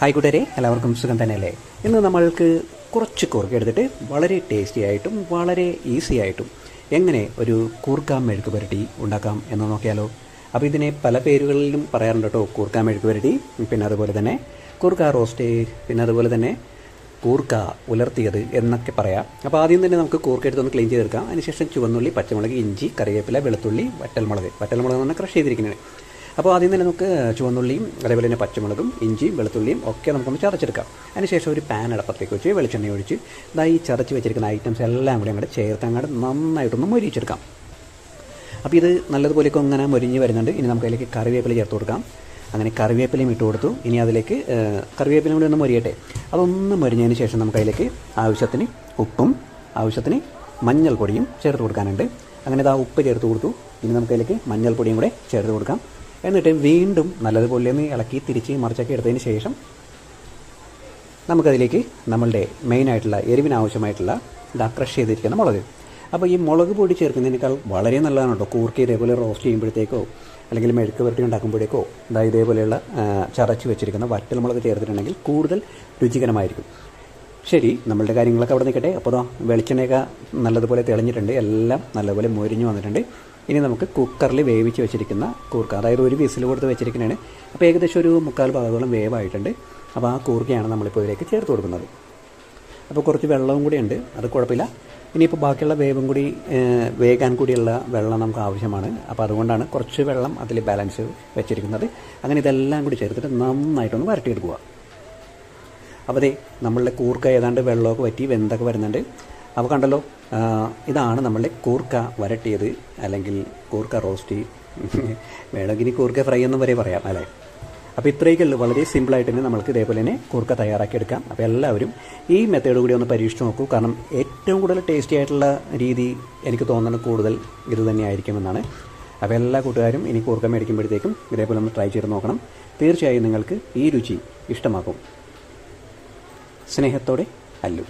Hi കൂട്ടരെ എല്ലാവർക്കും സുഖം തന്നെയല്ലേ? ഇന്ന് നമ്മൾക്ക് കുറച്ച് കുറുക്ക് എടുത്തിട്ട് വളരെ ടേസ്റ്റി ആയിട്ടും വളരെ ഈസി ആയിട്ടും എങ്ങനെ ഒരു കൂർക്ക മെഴുക്ക് പുരട്ടി ഉണ്ടാക്കാം എന്ന് നോക്കിയാലോ? അപ്പോൾ ഇതിനെ പല പേരുകളിലും പറയാറുണ്ട് കേട്ടോ കൂർക്ക മെഴുക്ക് പുരട്ടി പിന്നെ അതുപോലെ തന്നെ കൂർക്ക റോസ്റ്റ് പിന്നെ അതുപോലെ തന്നെ കൂർക്ക ഉലർത്തിയത് എന്നൊക്കെ പറയാം. അപ്പോൾ ആദ്യം തന്നെ നമുക്ക് കൂർക്ക എടുത്തൊന്ന് ക്ലീൻ ചെയ്തെടുക്കാം. അതിനുശേഷം ചുവന്നുള്ളി പച്ചമുളക് ഇഞ്ചി കറിവേപ്പില വെളുത്തുള്ളി വറ്റൽമുളക്. വറ്റൽമുളക് എന്ന് പറഞ്ഞാൽ ക്രഷ് ചെയ്തിരിക്കുന്നത് അപ്പോൾ ആദ്യം തന്നെ നമുക്ക് ചുവന്നുള്ളിയും അതേപോലെ തന്നെ പച്ചമുളകും ഇഞ്ചിയും വെളുത്തുള്ളിയും ഒക്കെ നമുക്കൊന്ന് ചതച്ചെടുക്കാം. അതിനുശേഷം ഒരു പാൻ അടപ്പത്തേക്ക് വെച്ച് വെളിച്ചെണ്ണ ഒഴിച്ച് ഇതാ ഈ ചതച്ച് വെച്ചിരിക്കുന്ന ഐറ്റംസ് എല്ലാം കൂടി അങ്ങോട്ട് ചേർത്ത് അങ്ങോട്ട് നന്നായിട്ടൊന്ന് മൊരിച്ചെടുക്കാം. അപ്പോൾ ഇത് നല്ലതുപോലെയൊക്കെ ഇങ്ങനെ മൊരിഞ്ഞ് വരുന്നുണ്ട്. ഇനി നമുക്ക് അതിലേക്ക് കറിവേപ്പില ചേർത്ത് കൊടുക്കാം. അങ്ങനെ കറിവേപ്പിലയും ഇട്ട് കൊടുത്തു. ഇനി അതിലേക്ക് കറിവേപ്പിലയും കൂടി ഒന്ന് മൊരിയട്ടെ. അതൊന്ന് മൊരിഞ്ഞതിന് ശേഷം നമുക്ക് അതിലേക്ക് ആവശ്യത്തിന് ഉപ്പും ആവശ്യത്തിന് മഞ്ഞൾപ്പൊടിയും ചേർത്ത് കൊടുക്കാനുണ്ട്. അങ്ങനെ ആ ഉപ്പ് ചേർത്ത് കൊടുത്തു. ഇനി നമുക്ക് അതിലേക്ക് മഞ്ഞൾപ്പൊടിയും കൂടെ ചേർത്ത് കൊടുക്കാം. എന്നിട്ട് വീണ്ടും നല്ലതുപോലെ ഒന്ന് ഇളക്കി തിരിച്ച് മറിച്ചൊക്കെ എടുത്തതിന് ശേഷം നമുക്കതിലേക്ക് നമ്മളുടെ മെയിനായിട്ടുള്ള എരിവിനാവശ്യമായിട്ടുള്ള ഇതാ ക്രഷ് ചെയ്തിരിക്കുന്ന മുളക്. അപ്പോൾ ഈ മുളക് പൊടി ചേർക്കുന്നതിനേക്കാൾ വളരെ നല്ലതാണ് കേട്ടോ കൂർക്കി ഇതേപോലെ റോസ്റ്റ് ചെയ്യുമ്പോഴത്തേക്കോ അല്ലെങ്കിൽ മെഴുക്ക് പുരട്ടി ഉണ്ടാക്കുമ്പോഴേക്കോ ഇതാ ഇതേപോലെയുള്ള ചതച്ച് വെച്ചിരിക്കുന്ന വറ്റൽ മുളക് ചേർത്തിട്ടുണ്ടെങ്കിൽ കൂടുതൽ രുചികരമായിരിക്കും. ശരി നമ്മളുടെ കാര്യങ്ങളൊക്കെ അവിടെ നിൽക്കട്ടെ. അപ്പോൾ വെളിച്ചെണ്ണയൊക്കെ നല്ലതുപോലെ തെളിഞ്ഞിട്ടുണ്ട്. എല്ലാം നല്ലപോലെ മൊരിഞ്ഞു വന്നിട്ടുണ്ട്. ഇനി നമുക്ക് കുക്കറിൽ വേവിച്ച് വെച്ചിരിക്കുന്ന കൂർക്ക അതായത് ഒരു വിസിൽ കൊടുത്ത് വെച്ചിരിക്കുന്നതാണ്. അപ്പോൾ ഏകദേശം ഒരു മുക്കാൽ ഭാഗത്തോളം വേവായിട്ടുണ്ട്. അപ്പോൾ ആ കൂർക്കയാണ് നമ്മളിപ്പോൾ ഇതിലേക്ക് ചേർത്ത് കൊടുക്കുന്നത്. അപ്പോൾ കുറച്ച് വെള്ളവും കൂടി ഉണ്ട്. അത് കുഴപ്പമില്ല. ഇനിയിപ്പോൾ ബാക്കിയുള്ള വേവും കൂടി വേകാൻ കൂടിയുള്ള വെള്ളം നമുക്ക് ആവശ്യമാണ്. അപ്പോൾ അതുകൊണ്ടാണ് കുറച്ച് വെള്ളം അതിൽ ബാലൻസ് വെച്ചിരിക്കുന്നത്. അങ്ങനെ ഇതെല്ലാം കൂടി ചേർത്തിട്ട് നന്നായിട്ടൊന്ന് വരട്ടിയെടുക്കുക. അപ്പോൾ അതെ നമ്മളുടെ കൂർക്ക ഏതാണ്ട് വെള്ളമൊക്കെ വറ്റി വെന്തൊക്കെ വരുന്നുണ്ട്. അപ്പോൾ കണ്ടല്ലോ ഇതാണ് നമ്മളുടെ കൂർക്ക വരട്ടിയത് അല്ലെങ്കിൽ കൂർക്ക റോസ്റ്റി. വേണമെങ്കിൽ ഇനി കൂർക്ക ഫ്രൈ എന്നും വരെ പറയാം അല്ലേ? അപ്പോൾ ഇത്രയൊക്കെ ഉള്ളൂ. വളരെ സിമ്പിളായിട്ട് തന്നെ നമ്മൾക്ക് ഇതേപോലെ തന്നെ കൂർക്ക തയ്യാറാക്കി എടുക്കാം അപ്പോൾ എല്ലാവരും ഈ മെത്തേഡ് കൂടി ഒന്ന് പരീക്ഷിച്ച് നോക്കൂ. കാരണം ഏറ്റവും കൂടുതൽ ടേസ്റ്റി ആയിട്ടുള്ള രീതി എനിക്ക് തോന്നുന്നത് കൂടുതൽ ഇത് തന്നെയായിരിക്കുമെന്നാണ് അപ്പോൾ എല്ലാ കൂട്ടുകാരും ഇനി കൂർക്ക മേടിക്കുമ്പോഴത്തേക്കും ഇതേപോലെ ഒന്ന് ട്രൈ ചെയ്ത് നോക്കണം. തീർച്ചയായും നിങ്ങൾക്ക് ഈ രുചി ഇഷ്ടമാക്കും സ്നേഹത്തോടെ അല്ലു.